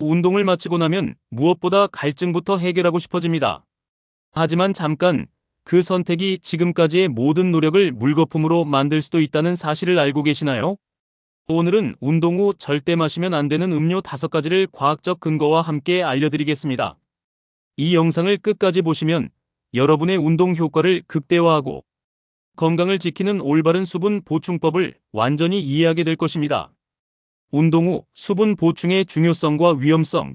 운동을 마치고 나면 무엇보다 갈증부터 해결하고 싶어집니다. 하지만 잠깐 그 선택이 지금까지의 모든 노력을 물거품으로 만들 수도 있다는 사실을 알고 계시나요? 오늘은 운동 후 절대 마시면 안 되는 음료 5가지를 과학적 근거와 함께 알려드리겠습니다. 이 영상을 끝까지 보시면 여러분의 운동 효과를 극대화하고 건강을 지키는 올바른 수분 보충법을 완전히 이해하게 될 것입니다. 운동 후 수분 보충의 중요성과 위험성.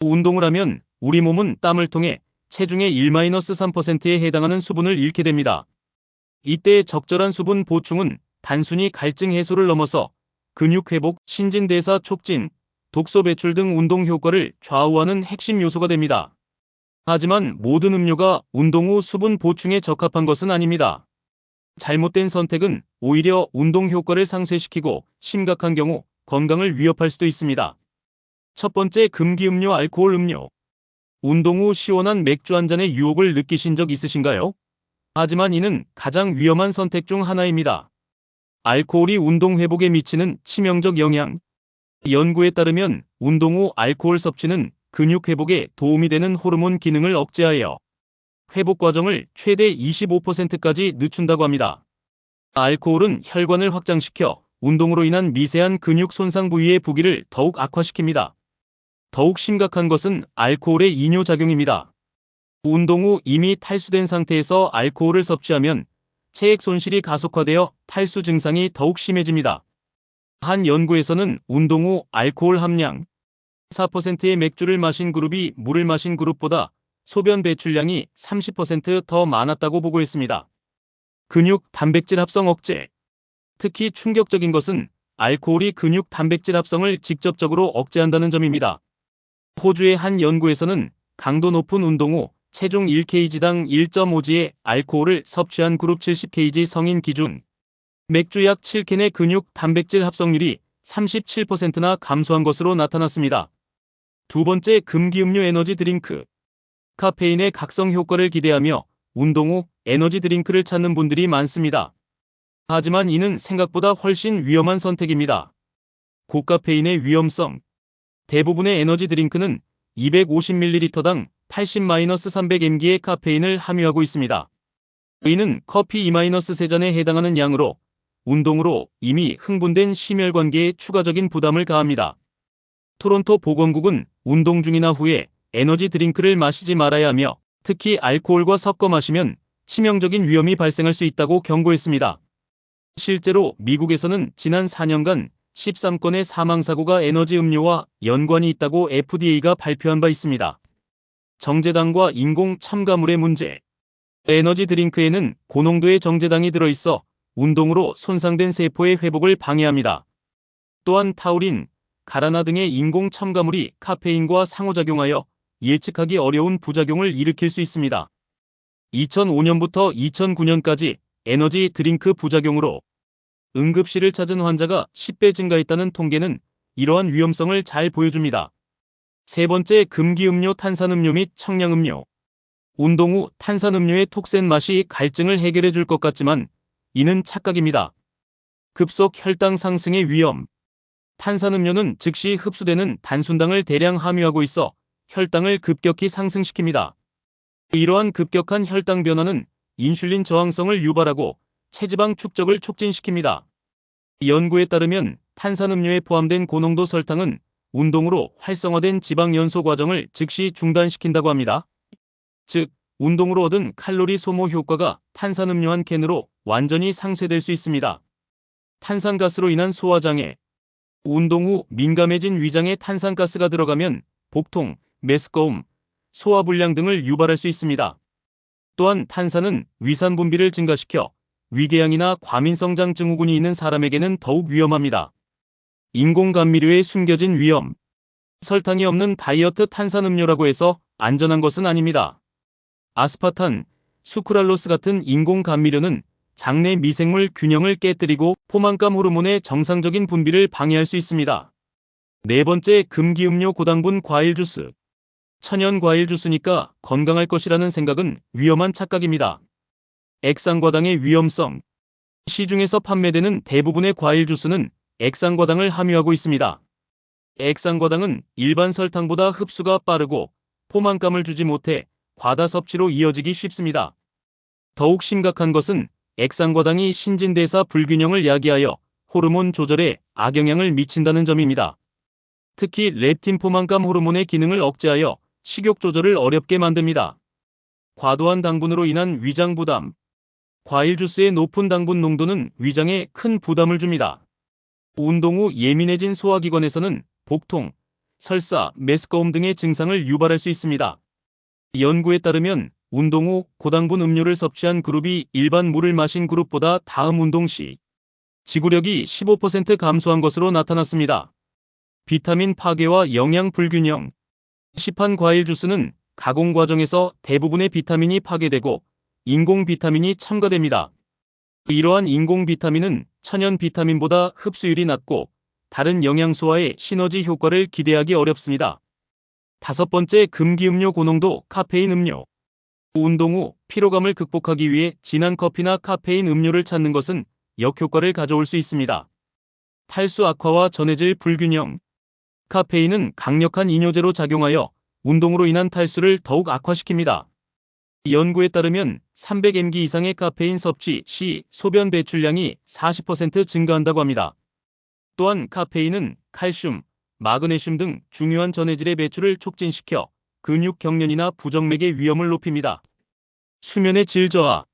운동을 하면 우리 몸은 땀을 통해 체중의 1-3%에 해당하는 수분을 잃게 됩니다. 이때 적절한 수분 보충은 단순히 갈증 해소를 넘어서 근육 회복, 신진대사 촉진, 독소 배출 등 운동 효과를 좌우하는 핵심 요소가 됩니다. 하지만 모든 음료가 운동 후 수분 보충에 적합한 것은 아닙니다. 잘못된 선택은 오히려 운동 효과를 상쇄시키고 심각한 경우 건강을 위협할 수도 있습니다. 첫 번째 금기 음료 알코올 음료. 운동 후 시원한 맥주 한 잔의 유혹을 느끼신 적 있으신가요? 하지만 이는 가장 위험한 선택 중 하나입니다. 알코올이 운동 회복에 미치는 치명적 영향. 연구에 따르면 운동 후 알코올 섭취는 근육 회복에 도움이 되는 호르몬 기능을 억제하여 회복 과정을 최대 25%까지 늦춘다고 합니다. 알코올은 혈관을 확장시켜 운동으로 인한 미세한 근육 손상 부위의 부기를 더욱 악화시킵니다. 더욱 심각한 것은 알코올의 이뇨작용입니다. 운동 후 이미 탈수된 상태에서 알코올을 섭취하면 체액 손실이 가속화되어 탈수 증상이 더욱 심해집니다. 한 연구에서는 운동 후 알코올 함량 4%의 맥주를 마신 그룹이 물을 마신 그룹보다 소변 배출량이 30%더 많았다고 보고했습니다. 근육 단백질 합성 억제. 특히 충격적인 것은 알코올이 근육 단백질 합성을 직접적으로 억제한다는 점입니다. 호주의 한 연구에서는 강도 높은 운동 후 체중 1kg당 1.5g의 알코올을 섭취한 그룹 70kg 성인 기준 맥주 약 7캔의 근육 단백질 합성률이 37%나 감소한 것으로 나타났습니다. 두 번째 금기음료 에너지 드링크 카페인의 각성 효과를 기대하며 운동 후 에너지 드링크를 찾는 분들이 많습니다. 하지만 이는 생각보다 훨씬 위험한 선택입니다. 고카페인의 위험성 대부분의 에너지 드링크는 250ml당 80-300mg의 카페인을 함유하고 있습니다. 이는 커피 2-3잔에 해당하는 양으로 운동으로 이미 흥분된 심혈관계에 추가적인 부담을 가합니다. 토론토 보건국은 운동 중이나 후에 에너지 드링크를 마시지 말아야 하며 특히 알코올과 섞어 마시면 치명적인 위험이 발생할 수 있다고 경고했습니다. 실제로 미국에서는 지난 4년간 13건의 사망사고가 에너지 음료와 연관이 있다고 FDA가 발표한 바 있습니다. 정제당과 인공 첨가물의 문제. 에너지 드링크에는 고농도의 정제당이 들어있어 운동으로 손상된 세포의 회복을 방해합니다. 또한 타우린, 가라나 등의 인공 첨가물이 카페인과 상호작용하여 예측하기 어려운 부작용을 일으킬 수 있습니다. 2005년부터 2009년까지 에너지 드링크 부작용으로 응급실을 찾은 환자가 10배 증가했다는 통계는 이러한 위험성을 잘 보여줍니다. 세 번째 금기음료 탄산음료 및 청량음료. 운동 후 탄산음료의 톡센 맛이 갈증을 해결해 줄 것 같지만 이는 착각입니다. 급속 혈당 상승의 위험. 탄산음료는 즉시 흡수되는 단순당을 대량 함유하고 있어 혈당을 급격히 상승시킵니다. 이러한 급격한 혈당 변화는 인슐린 저항성을 유발하고 체지방 축적을 촉진시킵니다. 연구에 따르면 탄산음료에 포함된 고농도 설탕은 운동으로 활성화된 지방 연소 과정을 즉시 중단시킨다고 합니다. 즉, 운동으로 얻은 칼로리 소모 효과가 탄산음료 한 캔으로 완전히 상쇄될 수 있습니다. 탄산가스로 인한 소화장애. 운동 후 민감해진 위장에 탄산가스가 들어가면 복통, 메스꺼움, 소화불량 등을 유발할 수 있습니다. 또한 탄산은 위산 분비를 증가시켜 위궤양이나 과민성장 증후군이 있는 사람에게는 더욱 위험합니다. 인공감미료의 숨겨진 위험. 설탕이 없는 다이어트 탄산음료라고 해서 안전한 것은 아닙니다. 아스파탄, 수크랄로스 같은 인공감미료는 장내 미생물 균형을 깨뜨리고 포만감 호르몬의 정상적인 분비를 방해할 수 있습니다. 네 번째 금기음료 고당분 과일 주스. 천연 과일 주스니까 건강할 것이라는 생각은 위험한 착각입니다. 액상과당의 위험성. 시중에서 판매되는 대부분의 과일 주스는 액상과당을 함유하고 있습니다. 액상과당은 일반 설탕보다 흡수가 빠르고 포만감을 주지 못해 과다 섭취로 이어지기 쉽습니다. 더욱 심각한 것은 액상과당이 신진대사 불균형을 야기하여 호르몬 조절에 악영향을 미친다는 점입니다. 특히 렙틴 포만감 호르몬의 기능을 억제하여 식욕 조절을 어렵게 만듭니다. 과도한 당분으로 인한 위장 부담. 과일 주스의 높은 당분 농도는 위장에 큰 부담을 줍니다. 운동 후 예민해진 소화기관에서는 복통, 설사, 메스꺼움 등의 증상을 유발할 수 있습니다. 연구에 따르면 운동 후 고당분 음료를 섭취한 그룹이 일반 물을 마신 그룹보다 다음 운동 시 지구력이 15% 감소한 것으로 나타났습니다. 비타민 파괴와 영양 불균형 시판 과일 주스는 가공 과정에서 대부분의 비타민이 파괴되고 인공 비타민이 첨가됩니다. 이러한 인공 비타민은 천연 비타민보다 흡수율이 낮고 다른 영양소와의 시너지 효과를 기대하기 어렵습니다. 다섯 번째 금기 음료 고농도 카페인 음료. 운동 후 피로감을 극복하기 위해 진한 커피나 카페인 음료를 찾는 것은 역효과를 가져올 수 있습니다. 탈수 악화와 전해질 불균형. 카페인은 강력한 이뇨제로 작용하여 운동으로 인한 탈수를 더욱 악화시킵니다. 연구에 따르면 300mg 이상의 카페인 섭취 시 소변 배출량이 40% 증가한다고 합니다. 또한 카페인은 칼슘, 마그네슘 등 중요한 전해질의 배출을 촉진시켜 근육 경련이나 부정맥의 위험을 높입니다. 수면의 질 저하.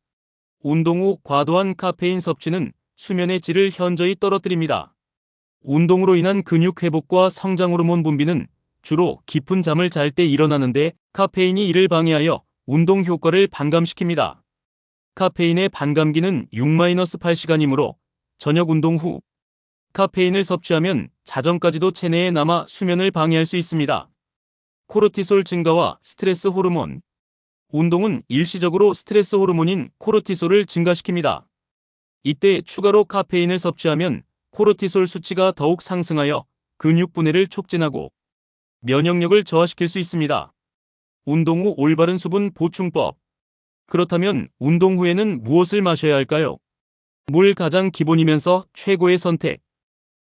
운동 후 과도한 카페인 섭취는 수면의 질을 현저히 떨어뜨립니다. 운동으로 인한 근육 회복과 성장 호르몬 분비는 주로 깊은 잠을 잘 때 일어나는데 카페인이 이를 방해하여 운동 효과를 반감시킵니다. 카페인의 반감기는 6-8시간이므로 저녁 운동 후 카페인을 섭취하면 자정까지도 체내에 남아 수면을 방해할 수 있습니다. 코르티솔 증가와 스트레스 호르몬. 운동은 일시적으로 스트레스 호르몬인 코르티솔을 증가시킵니다. 이때 추가로 카페인을 섭취하면 코르티솔 수치가 더욱 상승하여 근육 분해를 촉진하고 면역력을 저하시킬 수 있습니다. 운동 후 올바른 수분 보충법. 그렇다면 운동 후에는 무엇을 마셔야 할까요? 물 가장 기본이면서 최고의 선택.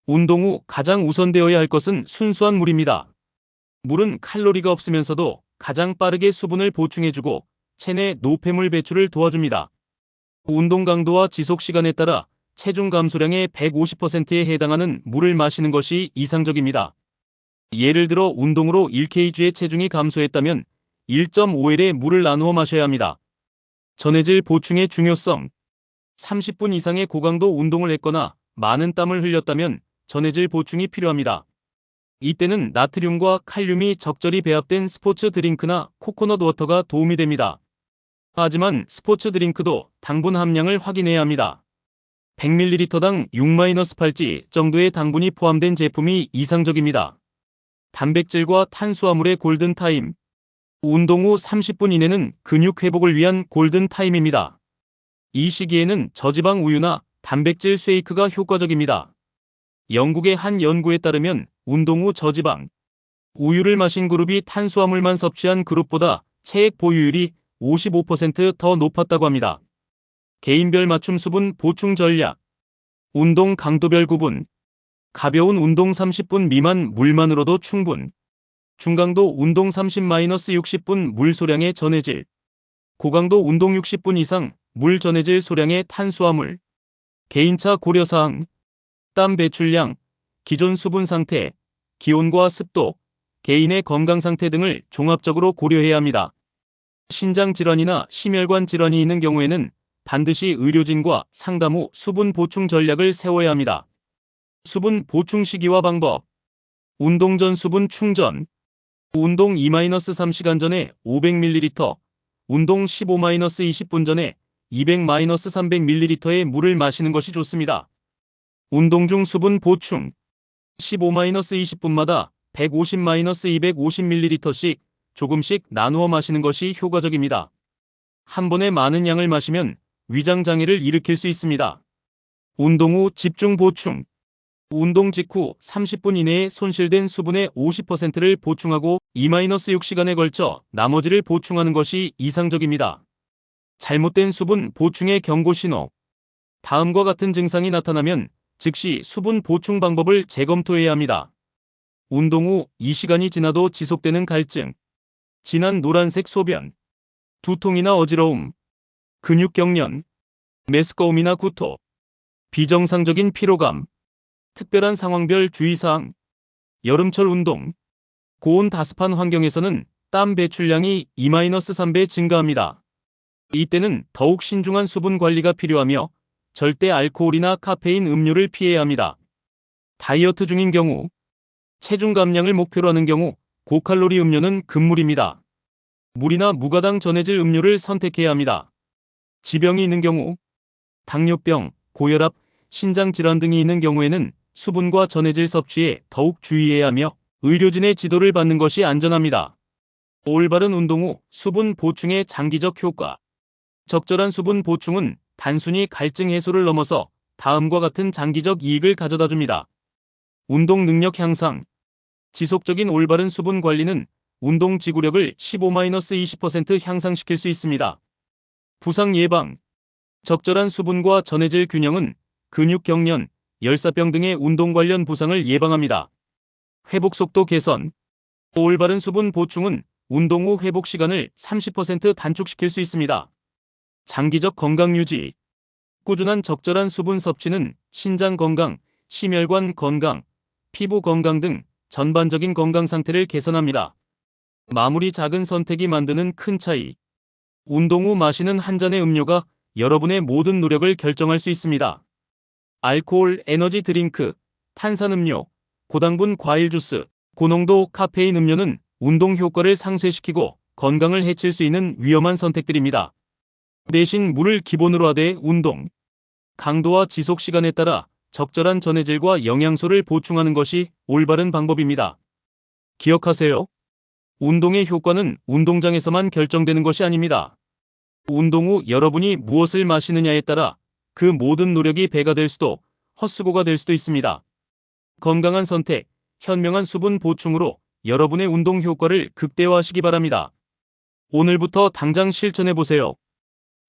운동 후 가장 우선되어야 할 것은 순수한 물입니다. 물은 칼로리가 없으면서도 가장 빠르게 수분을 보충해주고 체내 노폐물 배출을 도와줍니다. 운동 강도와 지속 시간에 따라 체중 감소량의 150%에 해당하는 물을 마시는 것이 이상적입니다. 예를 들어 운동으로 1kg의 체중이 감소했다면 1.5일에 물을 나누어 마셔야 합니다. 전해질 보충의 중요성 30분 이상의 고강도 운동을 했거나 많은 땀을 흘렸다면 전해질 보충이 필요합니다. 이때는 나트륨과 칼륨이 적절히 배합된 스포츠 드링크나 코코넛 워터가 도움이 됩니다. 하지만 스포츠 드링크도 당분 함량을 확인해야 합니다. 100ml당 6-8지 정도의 당분이 포함된 제품이 이상적입니다. 단백질과 탄수화물의 골든타임 운동 후 30분 이내는 근육 회복을 위한 골든타임입니다. 이 시기에는 저지방 우유나 단백질 쉐이크가 효과적입니다. 영국의 한 연구에 따르면 운동 후 저지방 우유를 마신 그룹이 탄수화물만 섭취한 그룹보다 체액 보유율이 55%더 높았다고 합니다. 개인별 맞춤 수분 보충 전략 운동 강도별 구분 가벼운 운동 30분 미만 물만으로도 충분 중강도 운동 30-60분 물 소량의 전해질 고강도 운동 60분 이상 물 전해질 소량의 탄수화물 개인차 고려사항 땀 배출량 기존 수분 상태 기온과 습도 개인의 건강 상태 등을 종합적으로 고려해야 합니다. 신장 질환이나 심혈관 질환이 있는 경우에는 반드시 의료진과 상담 후 수분 보충 전략을 세워야 합니다. 수분 보충 시기와 방법 운동 전 수분 충전 운동 2-3시간 전에 500ml, 운동 15-20분 전에 200-300ml의 물을 마시는 것이 좋습니다. 운동 중 수분 보충 15-20분마다 150-250ml씩 조금씩 나누어 마시는 것이 효과적입니다. 한 번에 많은 양을 마시면 위장 장애를 일으킬 수 있습니다. 운동 후 집중 보충 운동 직후 30분 이내에 손실된 수분의 50%를 보충하고 2-6시간에 걸쳐 나머지를 보충하는 것이 이상적입니다. 잘못된 수분 보충의 경고 신호. 다음과 같은 증상이 나타나면 즉시 수분 보충 방법을 재검토해야 합니다. 운동 후이 시간이 지나도 지속되는 갈증, 진한 노란색 소변, 두통이나 어지러움, 근육 경련, 메스꺼움이나 구토, 비정상적인 피로감, 특별한 상황별 주의사항, 여름철 운동, 고온 다습한 환경에서는 땀 배출량이 2-3배 증가합니다. 이때는 더욱 신중한 수분 관리가 필요하며 절대 알코올이나 카페인 음료를 피해야 합니다. 다이어트 중인 경우, 체중 감량을 목표로 하는 경우 고칼로리 음료는 금물입니다. 물이나 무가당 전해질 음료를 선택해야 합니다. 지병이 있는 경우, 당뇨병, 고혈압, 신장 질환 등이 있는 경우에는 수분과 전해질 섭취에 더욱 주의해야 하며 의료진의 지도를 받는 것이 안전합니다. 올바른 운동 후 수분 보충의 장기적 효과. 적절한 수분 보충은 단순히 갈증 해소를 넘어서 다음과 같은 장기적 이익을 가져다 줍니다. 운동 능력 향상. 지속적인 올바른 수분 관리는 운동 지구력을 15-20% 향상시킬 수 있습니다. 부상 예방. 적절한 수분과 전해질 균형은 근육 경련, 열사병 등의 운동 관련 부상을 예방합니다. 회복 속도 개선. 올바른 수분 보충은 운동 후 회복 시간을 30% 단축시킬 수 있습니다. 장기적 건강 유지. 꾸준한 적절한 수분 섭취는 신장 건강, 심혈관 건강, 피부 건강 등 전반적인 건강 상태를 개선합니다. 마무리 작은 선택이 만드는 큰 차이. 운동 후 마시는 한 잔의 음료가 여러분의 모든 노력을 결정할 수 있습니다. 알코올, 에너지 드링크, 탄산음료, 고당분 과일 주스, 고농도 카페인 음료는 운동 효과를 상쇄시키고 건강을 해칠 수 있는 위험한 선택들입니다. 대신 물을 기본으로 하되 운동, 강도와 지속 시간에 따라 적절한 전해질과 영양소를 보충하는 것이 올바른 방법입니다. 기억하세요. 운동의 효과는 운동장에서만 결정되는 것이 아닙니다. 운동 후 여러분이 무엇을 마시느냐에 따라 그 모든 노력이 배가 될 수도 헛수고가 될 수도 있습니다. 건강한 선택, 현명한 수분 보충으로 여러분의 운동 효과를 극대화하시기 바랍니다. 오늘부터 당장 실천해 보세요.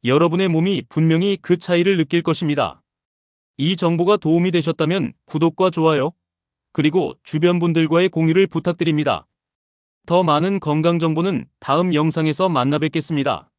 여러분의 몸이 분명히 그 차이를 느낄 것입니다. 이 정보가 도움이 되셨다면 구독과 좋아요, 그리고 주변 분들과의 공유를 부탁드립니다. 더 많은 건강 정보는 다음 영상에서 만나 뵙겠습니다.